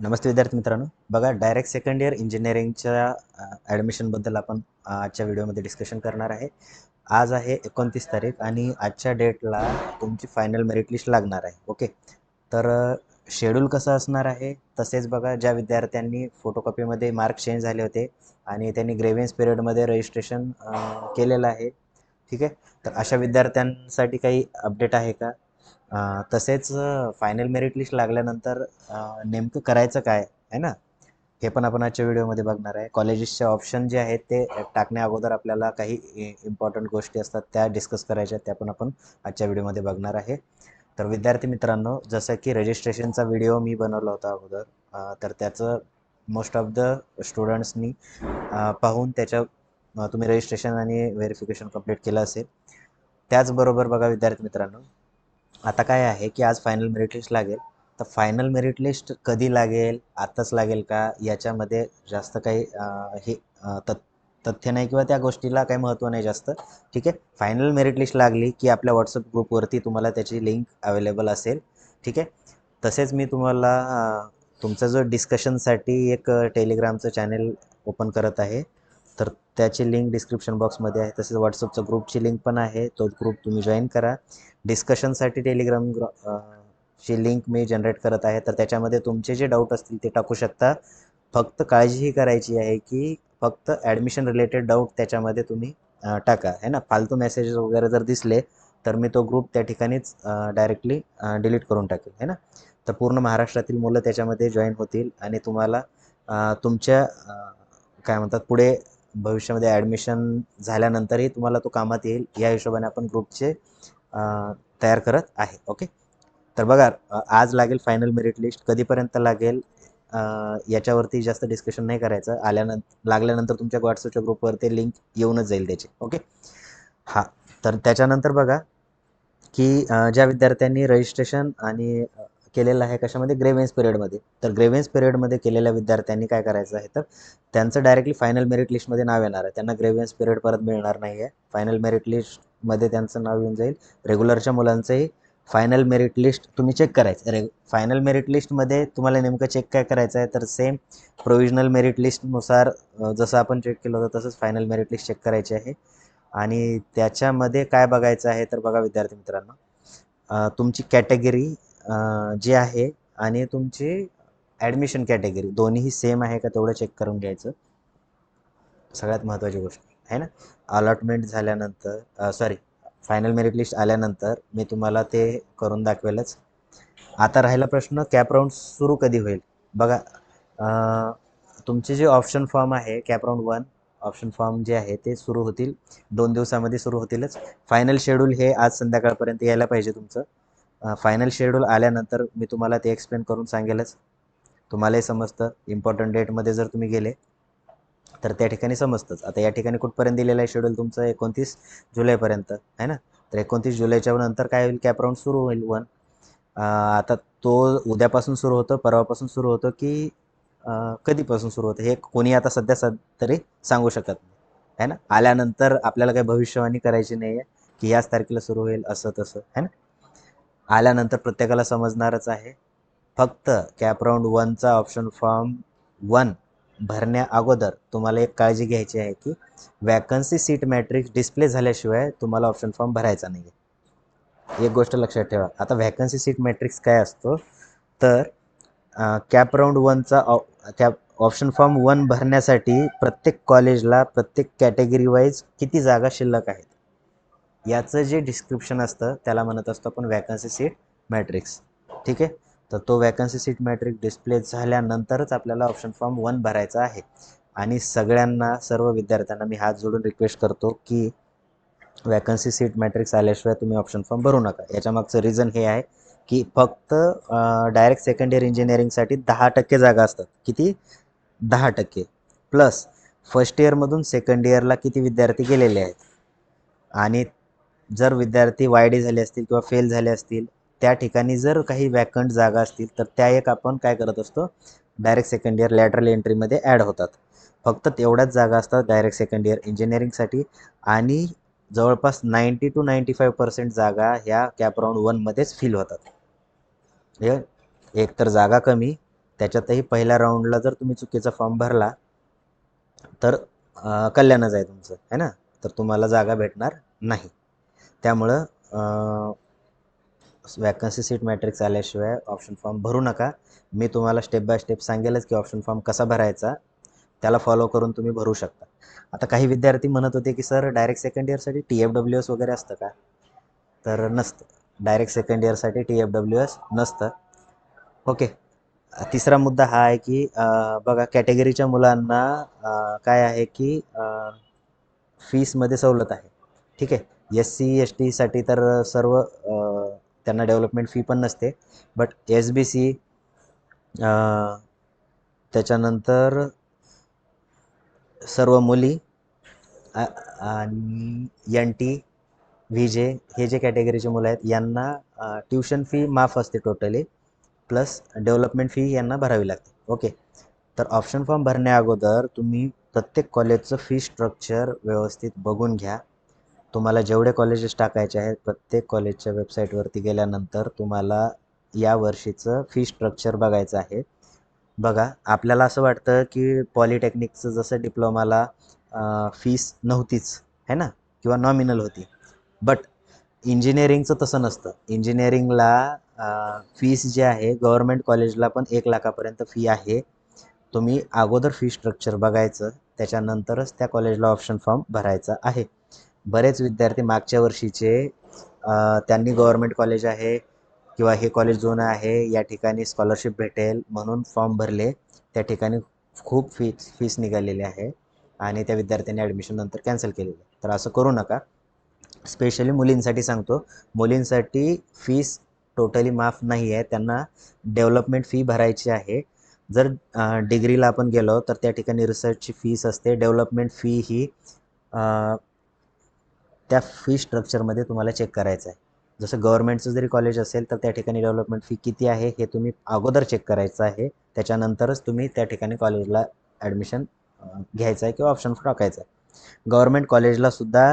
नमस्ते विद्यार्थी मित्रांनो. बघा डायरेक्ट सेकंड इयर इंजिनिअरिंगच्या ॲडमिशनबद्दल आपण आजच्या व्हिडिओमध्ये डिस्कशन करणार आहे. आज आहे एकोणतीस तारीख आणि आजच्या डेटला तुमची फायनल मेरिट लिस्ट लागणार आहे. ओके तर शेड्यूल कसं असणार आहे? तसेच बघा ज्या विद्यार्थ्यांनी फोटोकॉपीमध्ये मार्क चेंज झाले होते आणि त्यांनी ग्रेव्हियन्स पिरियडमध्ये रजिस्ट्रेशन केलेलं आहे. ठीक आहे? तर अशा विद्यार्थ्यांसाठी काही अपडेट आहे का? तसेच फायनल मेरिट लिस्ट लागल्यानंतर नेमकं करायचं काय आहे ना? हे पण आपण आजच्या व्हिडिओमध्ये बघणार आहे. कॉलेजेसचे ऑप्शन जे आहेत ते टाकण्या अगोदर आपल्याला काही इम्पॉर्टंट गोष्टी असतात त्या डिस्कस करायच्या त्या पण आपण आजच्या व्हिडिओमध्ये बघणार आहे. तर विद्यार्थी मित्रांनो जसं की रजिस्ट्रेशनचा व्हिडिओ मी बनवला होता अगोदर तर त्याचं मोस्ट ऑफ द स्टुडंट्सनी पाहून त्याच्या तुम्ही रजिस्ट्रेशन आणि व्हेरिफिकेशन कंप्लीट केलं असेल. त्याचबरोबर बघा विद्यार्थी मित्रांनो आता काय आहे की आज फायनल मेरिट लिस्ट लागेल. तर फायनल मेरिट लिस्ट कधी लागेल आत्ताच लागेल का? याच्यामध्ये जास्त काही हे तत् तथ्य नाही किंवा त्या गोष्टीला काही महत्त्व नाही जास्त. ठीक आहे? फायनल मेरिट लिस्ट लागली की आपल्या व्हॉट्सअप ग्रुपवरती तुम्हाला त्याची लिंक अवेलेबल असेल. ठीक आहे? तसेच मी तुम्हाला तुमचा जो डिस्कशनसाठी एक टेलिग्रामचं चॅनेल ओपन करत आहे. तर त्याची लिंक डिस्क्रिप्शन बॉक्समध्ये आहे. तसेच व्हॉट्सअपचं ग्रुपची लिंक पण आहे. तो ग्रुप तुम्ही जॉईन करा. डिस्कशनसाठी टेलिग्राम ग्रु ची लिंक मी जनरेट करत आहे. तर त्याच्यामध्ये तुमचे जे डाऊट असतील ते टाकू शकता. फक्त काळजी ही करायची आहे की फक्त ॲडमिशन रिलेटेड डाऊट त्याच्यामध्ये तुम्ही टाका. है ना? फालतू मेसेजेस वगैरे जर दिसले तर मी तो ग्रुप त्या ठिकाणीच डायरेक्टली डिलीट करून टाकेल. है ना? तर पूर्ण महाराष्ट्रातील मुलं त्याच्यामध्ये जॉईन होतील आणि तुम्हाला तुमच्या काय म्हणतात पुढे भविष्यामध्ये ॲडमिशन झाल्यानंतरही तुम्हाला तो कामात येईल. या हिशोबाने आपण ग्रुपचे तयार करत आहे. ओके तर बघा आज लागेल फायनल मेरिट लिस्ट कधीपर्यंत लागेल? याच्यावरती जास्त डिस्कशन नाही करायचं. आल्यानंतर लागल्यानंतर तुमच्या व्हॉट्सअपच्या ग्रुपवर ते लिंक येऊनच जाईल त्याची. ओके हां. तर त्याच्यानंतर बघा की ज्या विद्यार्थ्यांनी रजिस्ट्रेशन आणि केलेला आहे कशामध्ये? ग्रेव्हेन्स पिरियडमध्ये तर ग्रेव्हेन्स पिरियडमध्ये केलेल्या विद्यार्थ्यांनी काय करायचं आहे? तर त्यांचं डायरेक्टली फायनल मेरिट लिस्टमध्ये नाव येणार आहे. त्यांना ग्रेव्हियन्स पिरियड परत मिळणार नाही आहे फायनल मेरिट लिस्टमध्ये त्यांचं नाव येऊन जाईल. रेग्युलरच्या मुलांचंही फायनल मेरिट लिस्ट तुम्ही चेक करायचं. रे फायनल मेरिट लिस्टमध्ये तुम्हाला नेमकं चेक काय करायचं आहे? तर सेम प्रोविजनल मेरिट लिस्टनुसार जसं आपण चेक केलं होतं तसंच फायनल मेरिट लिस्ट चेक करायची आहे. आणि त्याच्यामध्ये काय बघायचं आहे? तर बघा विद्यार्थी मित्रांनो. तुमची कॅटेगरी जे आहे आणि तुमची ॲडमिशन कॅटेगरी दोन्हीही सेम आहे का तेवढं चेक करून घ्यायचं. सगळ्यात महत्त्वाची गोष्ट आहे ना? अलॉटमेंट झाल्यानंतर सॉरी फायनल मेरिट लिस्ट आल्यानंतर मी तुम्हाला ते करून दाखवेलच. आता राहिला प्रश्न कॅप राऊंड सुरू कधी होईल? बघा तुमचे जे ऑप्शन फॉर्म आहे CAP round one option form जे आहे ते सुरू होतील. दोन दिवसामध्ये सुरू होतीलच. फायनल शेड्यूल हे आज संध्याकाळपर्यंत यायला पाहिजे तुमचं. फायनल शेड्यूल आल्यानंतर मी तुम्हाला ते एक्सप्लेन करून सांगेलच. तुम्हालाही समजतं इम्पॉर्टंट डेटमध्ये जर तुम्ही गेले तर त्या ठिकाणी समजतंच. आता या ठिकाणी कुठपर्यंत दिलेलं आहे शेड्यूल तुमचं? एकोणतीस जुलैपर्यंत आहे ना? तर एकोणतीस जुलैच्या नंतर काय होईल? कॅप राऊंड सुरू होईल वन आता तो उद्यापासून सुरू होतो परवापासून सुरू होतो की कधीपासून सुरू होतं? हे कोणी आता सध्या सद तरी सांगू शकत नाही आहे ना? आल्यानंतर आपल्याला काही भविष्यवाणी करायची नाही आहे की याच तारखेला सुरू होईल असं तसं आहे ना? आल्यानंतर प्रत्येकाला समजणारच आहे. फक्त कॅप राऊंड वनचा ऑप्शन फॉर्म वन भरण्या अगोदर तुम्हाला एक काळजी घ्यायची आहे की वॅकन्सी सीट मॅट्रिक्स डिस्प्ले झाल्याशिवाय तुम्हाला ऑप्शन फॉर्म भरायचा नाही आहे एक गोष्ट लक्षात ठेवा. आता व्हॅकन्सी सीट मॅट्रिक्स काय असतो? तर कॅप राऊंड वनचा कॅप ऑप्शन फॉर्म वन भरण्यासाठी प्रत्येक कॉलेजला प्रत्येक कॅटेगरी वाईज किती जागा शिल्लक आहेत? याचं जे डिस्क्रिप्शन असतं त्याला म्हणत असतो आपण वॅकन्सी सीट मॅट्रिक्स ठीक आहे? तर तो वॅकन्सी सीट मॅट्रिक डिस्प्ले झाल्यानंतरच आपल्याला ऑप्शन फॉर्म वन भरायचा आहे. आणि सगळ्यांना सर्व विद्यार्थ्यांना मी हात जोडून रिक्वेस्ट करतो की वॅकन्सी सीट मॅट्रिक्स आल्याशिवाय तुम्ही ऑप्शन फॉर्म भरू नका. याच्यामागचं रिझन हे आहे की फक्त डायरेक्ट सेकंड इयर इंजिनिअरिंगसाठी दहा टक्के जागा असतात. किती? दहा टक्के. प्लस फर्स्ट इयरमधून सेकंड इयरला किती विद्यार्थी गेलेले आहेत? आणि जर विद्यार्थी वायडी झाले असतील किंवा फेल झाले असतील त्या ठिकाणी जर काही वॅकंट जागा असतील तर त्या एक आपण काय करत असतो? डायरेक्ट सेकंड इयर लॅटरल एंट्रीमध्ये ॲड होतात. फक्त तेवढ्याच जागा असतात डायरेक्ट सेकंड इयर इंजिनिअरिंगसाठी आणि जवळपास ninety two ninety five percent जागा ह्या कॅप राऊंड वनमध्येच फिल होतात. हे एक तर जागा कमी त्याच्यातही पहिल्या राऊंडला जर तुम्ही चुकीचा फॉर्म भरला तर कल्याणच आहे तुमचं है ना? तर तुम्हाला जागा भेटणार नाही. त्यामुळं वॅकन्सी सीट मॅट्रिक्स आल्याशिवाय ऑप्शन फॉर्म भरू नका. मी तुम्हाला स्टेप बाय स्टेप सांगेलच की ऑप्शन फॉर्म कसा भरायचा त्याला फॉलो करून तुम्ही भरू शकता. आता काही विद्यार्थी म्हणत होते की सर डायरेक्ट सेकंड इयरसाठी टी एफ डब्ल्यू एस वगैरे असतं का? तर नसतं. डायरेक्ट सेकंड इयरसाठी टी एफ डब्ल्यू एस नसतं. ओके तिसरा मुद्दा हा आहे की बघा कॅटेगरीच्या मुलांना काय आहे की फीसमध्ये सवलत आहे. ठीक आहे? एस सी एस टीसाठी तर सर्व त्यांना डेव्हलपमेंट फी पण नसते. बट एस बी सी त्याच्यानंतर सर्व मुली आणि एन टी व्ही जे हे जे कॅटेगरीचे मुलं आहेत यांना ट्युशन फी माफ असते टोटली प्लस डेव्हलपमेंट फी यांना भरावी लागते. ओके तर ऑप्शन फॉर्म भरण्या अगोदर तुम्ही प्रत्येक कॉलेजचं फी स्ट्रक्चर व्यवस्थित बघून घ्या. तुम्हाला जेवढे कॉलेजेस टाकायचे आहेत प्रत्येक कॉलेजच्या वेबसाईटवरती गेल्यानंतर तुम्हाला या वर्षीचं फी स्ट्रक्चर बघायचं आहे. बघा आपल्याला असं वाटतं की पॉलिटेक्निकचं जसं डिप्लोमाला फीस नव्हतीच है ना? किंवा नॉमिनल होती. बट इंजिनिअरिंगचं तसं नसतं. इंजिनिअरिंगला फीस जे आहे गव्हर्मेंट कॉलेजला पण एक लाखापर्यंत फी आहे. तुम्ही अगोदर फी स्ट्रक्चर बघायचं त्याच्यानंतरच त्या कॉलेजला ऑप्शन फॉर्म भरायचा आहे. बरेच विद्यार्थी मागच्या वर्षीचे त्यांनी गव्हर्मेंट कॉलेज आहे किंवा हे कॉलेज जुनं आहे या ठिकाणी स्कॉलरशिप भेटेल म्हणून फॉर्म भरले. त्या ठिकाणी खूप फीस फीस निघालेली आहे आणि त्या विद्यार्थ्यांनी ॲडमिशन नंतर कॅन्सल केलेलं आहे. तर असं करू नका. स्पेशली मुलींसाठी सांगतो मुलींसाठी फीस टोटली माफ नाही आहे. त्यांना डेव्हलपमेंट फी भरायची आहे. जर डिग्रीला आपण गेलो तर त्या ठिकाणी रिसर्चची फीस असते. डेव्हलपमेंट फी ही त्या फी स्ट्रक्चरमध्ये तुम्हाला चेक करायचं आहे जसं गव्हर्नमेंटचं जरी कॉलेज असेल तर त्या ठिकाणी डेव्हलपमेंट फी किती आहे हे तुम्ही अगोदर चेक करायचं आहे. त्याच्यानंतरच तुम्ही त्या ठिकाणी कॉलेजला ॲडमिशन घ्यायचं आहे किंवा ऑप्शन टाकायचं आहे गव्हर्मेंट कॉलेजला सुद्धा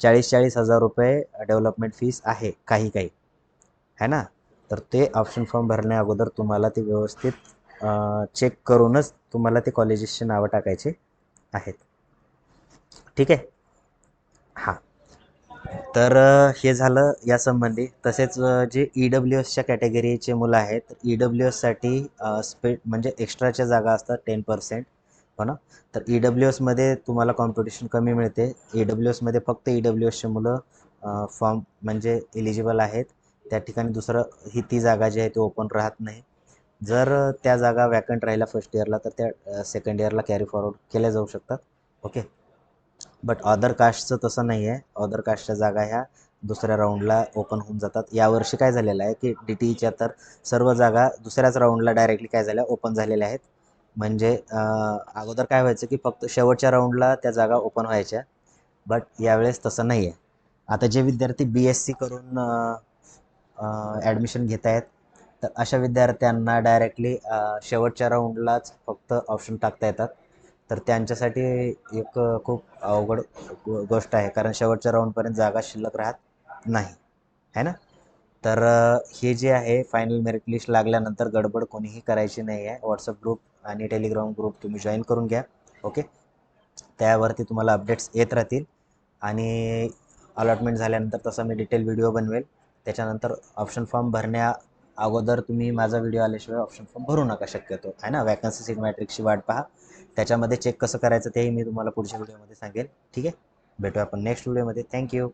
चाळीस चाळीस हजार रुपये डेव्हलपमेंट फीस आहे काही काही. है ना? तर ते ऑप्शन फॉर्म भरण्या अगोदर तुम्हाला ते व्यवस्थित चेक करूनच तुम्हाला ते कॉलेजेसची नावं टाकायची आहेत. ठीक आहे? हां. तर हे झालं यासंबंधी. तसेच जे ई डब्ल्यू एसच्या कॅटेगरीचे मुलं आहेत ई डब्ल्यू एससाठी स्पे म्हणजे एक्स्ट्राच्या जागा असतात टेन पर्सेंट हो ना? तर ई डब्ल्यू एसमध्ये तुम्हाला कॉम्पिटिशन कमी मिळते. ई डब्ल्यू एसमध्ये फक्त ई डब्ल्यू एसचे मुलं फॉर्म म्हणजे इलिजिबल आहेत. त्या ठिकाणी दुसरं ही ती जागा जी आहे ती ओपन राहत नाही. जर त्या जागा वॅकंट राहिल्या फर्स्ट इयरला तर त्या सेकंड इयरला कॅरी फॉरवर्ड केल्या जाऊ शकतात. ओके बट अदर कास्टचं तसं नाही आहे अदर कास्टच्या जागा ह्या दुसऱ्या राऊंडला ओपन होऊन जातात. यावर्षी काय झालेलं आहे की डी टी ईच्या तर सर्व जागा दुसऱ्याच राऊंडला डायरेक्टली काय झाल्या ओपन झालेल्या आहेत. म्हणजे अगोदर काय व्हायचं की फक्त शेवटच्या राऊंडला त्या जागा ओपन व्हायच्या. बट यावेळेस तसं नाही आहे आता जे विद्यार्थी बी एस सी करून ॲडमिशन घेत आहेत तर अशा विद्यार्थ्यांना डायरेक्टली शेवटच्या राऊंडलाच फक्त ऑप्शन टाकता येतात. तर त्यांच्यासाठी एक खूप अवघड गोष्ट आहे. कारण शेवटच्या राऊंडपर्यंत जागा शिल्लक राहत नाही. है ना? तर हे जे आहे फायनल मेरिट लिस्ट लागल्यानंतर गडबड कोणीही करायची नाही आहे व्हॉट्सअप ग्रुप आणि टेलिग्राम ग्रुप तुम्ही जॉईन करून घ्या. ओके त्यावरती तुम्हाला अपडेट्स येत राहतील. आणि अलॉटमेंट झाल्यानंतर तसा मी डिटेल व्हिडिओ बनवेल. त्याच्यानंतर ऑप्शन फॉर्म भरण्या अगोदर तुम्ही माझा व्हिडिओ आल्याशिवाय ऑप्शन फॉर्म भरू नका शक्यतो. आहे ना? वॅकन्सी सीट मॅट्रिक्सची वाट पहा. त्याच्यामध्ये चेक कसं करायचं तेही मी तुम्हाला पुढच्या व्हिडिओमध्ये सांगेल. ठीक आहे? भेटूया आपण नेक्स्ट व्हिडिओमध्ये थँक्यू